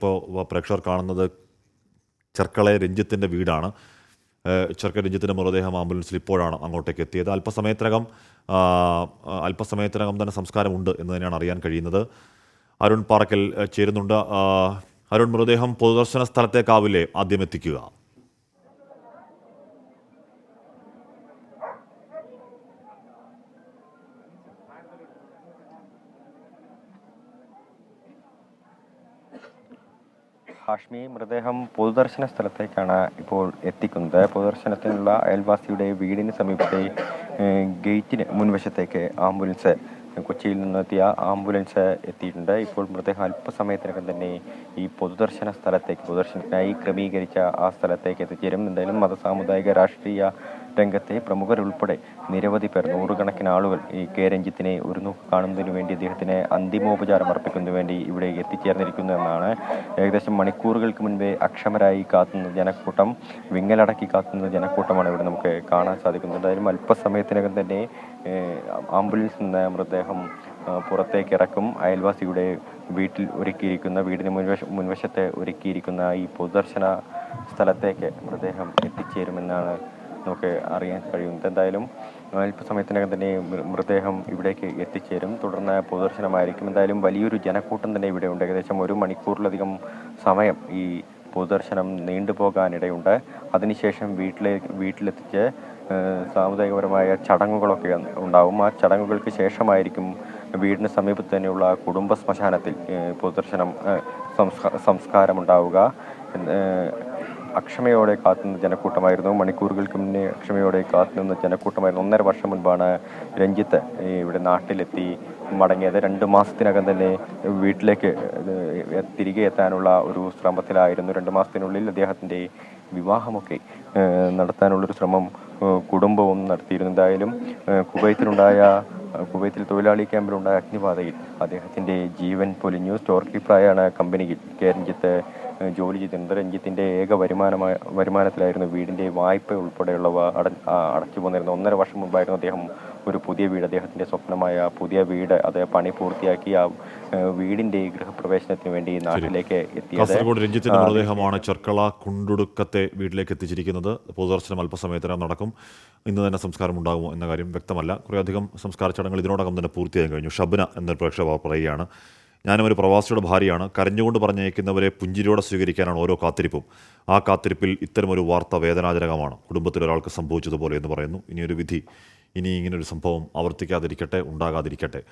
ഇപ്പോൾ പ്രേക്ഷകർ കാണുന്നത് ചെർക്കളെ രഞ്ജിത്തിന്റെ വീടാണ്. ചെറുക്ക രഞ്ജിത്തിന്റെ മൃതദേഹം ആംബുലൻസിൽ ഇപ്പോഴാണ് അങ്ങോട്ടേക്ക് എത്തിയത്. അല്പസമയത്തിനകം അല്പസമയത്തിനകം തന്നെ സംസ്കാരമുണ്ട് എന്ന് തന്നെയാണ് അറിയാൻ കഴിയുന്നത്. അരുൺ പാറക്കൽ ചേരുന്നുണ്ട്. അരുൺ മൃതദേഹം പൊതുദർശന സ്ഥലത്തേക്കാവില്ലേ? ആദ്യം എത്തിക്കുക. ഹാഷ്മി മൃതദേഹം പൊതുദർശന സ്ഥലത്തേക്കാണ് ഇപ്പോൾ എത്തിക്കുന്നത്. പൊതുദർശനത്തിനുള്ള അയൽവാസിയുടെ വീടിന് സമീപത്തെ ഗേറ്റിന് മുൻവശത്തേക്ക് ആംബുലൻസ് കൊച്ചിയിൽ നിന്നെത്തിയ ആംബുലൻസ് എത്തിയിട്ടുണ്ട്. ഇപ്പോൾ മൃതദേഹം അല്പസമയത്തിനകം തന്നെ ഈ പൊതുദർശന സ്ഥലത്തേക്ക് പൊതുദർശനത്തിനായി ക്രമീകരിച്ച ആ സ്ഥലത്തേക്ക് എത്തിച്ചേരും. എന്തായാലും മതസാമുദായിക രാഷ്ട്രീയ രംഗത്തെ പ്രമുഖരുൾപ്പെടെ നിരവധി പേർ നൂറുകണക്കിന് ആളുകൾ ഈ കെ രഞ്ജിത്തിനെ ഒരു നോക്ക് കാണുന്നതിനു വേണ്ടി അദ്ദേഹത്തിന് അന്തിമോപചാരം അർപ്പിക്കുന്നതിന് വേണ്ടി ഇവിടെ എത്തിച്ചേർന്നിരിക്കുന്നു എന്നാണ്. ഏകദേശം മണിക്കൂറുകൾക്ക് മുൻപേ അക്ഷമരായി കാത്തുന്ന ജനക്കൂട്ടം വിങ്ങലടക്കി കാത്തുന്ന ജനക്കൂട്ടമാണ് ഇവിടെ നമുക്ക് കാണാൻ സാധിക്കുന്നത്. എന്തായാലും അല്പസമയത്തിനകം തന്നെ ആംബുലൻസ് നിന്ന് മൃതദേഹം പുറത്തേക്ക് ഇറക്കും. അയൽവാസിയുടെ വീട്ടിൽ ഒരുക്കിയിരിക്കുന്ന വീടിന് മുൻവശ മുൻവശത്ത് ഒരുക്കിയിരിക്കുന്ന ഈ പൊതുദർശന സ്ഥലത്തേക്ക് മൃതദേഹം എത്തിച്ചേരുമെന്നാണ് നമുക്ക് അറിയാൻ കഴിയും. എന്തായാലും അല്പസമയത്തിനകം തന്നെ മൃതദേഹം ഇവിടേക്ക് എത്തിച്ചേരും. തുടർന്ന് പൊതുദർശനമായിരിക്കും. എന്തായാലും വലിയൊരു ജനക്കൂട്ടം തന്നെ ഇവിടെ ഉണ്ട്. ഏകദേശം ഒരു മണിക്കൂറിലധികം സമയം ഈ പൊതുദർശനം നീണ്ടുപോകാനിടയുണ്ട് അതിനുശേഷം വീട്ടിലെ വീട്ടിലെത്തിച്ച് സാമുദായികപരമായ ചടങ്ങുകളൊക്കെ ഉണ്ടാവും. ആ ചടങ്ങുകൾക്ക് ശേഷമായിരിക്കും വീടിന് സമീപത്ത് തന്നെയുള്ള കുടുംബ ശ്മശാനത്തിൽ പൊതുദർശനം സംസ്കാരം ഏഹ്, അക്ഷമയോടെ കാത്തുനിന്ന ജനക്കൂട്ടമായിരുന്നു. മണിക്കൂറുകൾക്ക് മുന്നേ അക്ഷമയോടെ കാത്തുനിന്ന ജനക്കൂട്ടമായിരുന്നു. ഒന്നര വർഷം മുൻപാണ് രഞ്ജിത്ത് ഇവിടെ നാട്ടിലെത്തി മടങ്ങിയത്. രണ്ട് മാസത്തിനകം തന്നെ വീട്ടിലേക്ക് തിരികെ എത്താനുള്ള ഒരു ശ്രമത്തിലായിരുന്നു. രണ്ട് മാസത്തിനുള്ളിൽ അദ്ദേഹത്തിന്റെ വിവാഹമൊക്കെ നടത്താനുള്ളൊരു ശ്രമം കുടുംബവും നടത്തിയിരുന്നു. എന്തായാലും കുവൈത്തിലുണ്ടായ കുവൈത്തിൽ തൊഴിലാളി ക്യാമ്പിലുണ്ടായ അഗ്നിബാധയിൽ അദ്ദേഹത്തിന്റെ ജീവൻ പൊലിഞ്ഞു. സ്റ്റോർ കീപ്പറായാണ് കമ്പനിയിൽ കെ. രഞ്ജിത്ത് ഏഹ് ജോലി ചെയ്തിരുന്നത് രഞ്ജിത്തിന്റെ ഏക വരുമാനമായ വരുമാനത്തിലായിരുന്നു വീടിന്റെ വായ്പ ഉൾപ്പെടെയുള്ളവ അട അടച്ചു പോന്നിരുന്നത്. ഒന്നര വർഷം മുമ്പായിരുന്നു അദ്ദേഹം ഒരു പുതിയ വീട് അദ്ദേഹത്തിന്റെ സ്വപ്നമായ പുതിയ വീട് അത് പണി പൂർത്തിയാക്കി ആ വീടിന്റെ ഗൃഹപ്രവേശനത്തിന് വേണ്ടി നാട്ടിലേക്ക് എത്തിയത്. കാസർഗോഡ് രഞ്ജിത്തിന്റെ മൃതദേഹമാണ് ചെർക്കള കുണ്ടുടുക്കത്തെ വീട്ടിലേക്ക് എത്തിച്ചിരിക്കുന്നത്. പൊതുദർശനം അല്പസമയത്തിനകം നടക്കും. ഇന്ന് തന്നെ സംസ്കാരം ഉണ്ടാകുമോ എന്ന കാര്യം വ്യക്തമല്ല. കുറേ അധികം സംസ്കാര ചടങ്ങുകൾ ഇതിനോടകം തന്നെ പൂർത്തിയായി കഴിഞ്ഞു. ഷബ്ന എന്നൊരു പ്രേക്ഷക പറയുകയാണ്. ഞാനും ഒരു പ്രവാസിയുടെ ഭാര്യയാണ്. കരഞ്ഞുകൊണ്ട് പറഞ്ഞയക്കുന്നവരെ പുഞ്ചിരിയോടെ സ്വീകരിക്കാനാണ് ഓരോ കാത്തിരിപ്പും. ആ കാത്തിരിപ്പിൽ ഇത്തരമൊരു വാർത്ത വേദനാജനകമാണ്. കുടുംബത്തിൽ ഒരാൾക്ക് സംഭവിച്ചതുപോലെ എന്ന് പറയുന്നു. ഇനിയൊരു വിധി. ഇനി ഇങ്ങനൊരു സംഭവം ആവർത്തിക്കാതിരിക്കട്ടെ ഉണ്ടാകാതിരിക്കട്ടെ.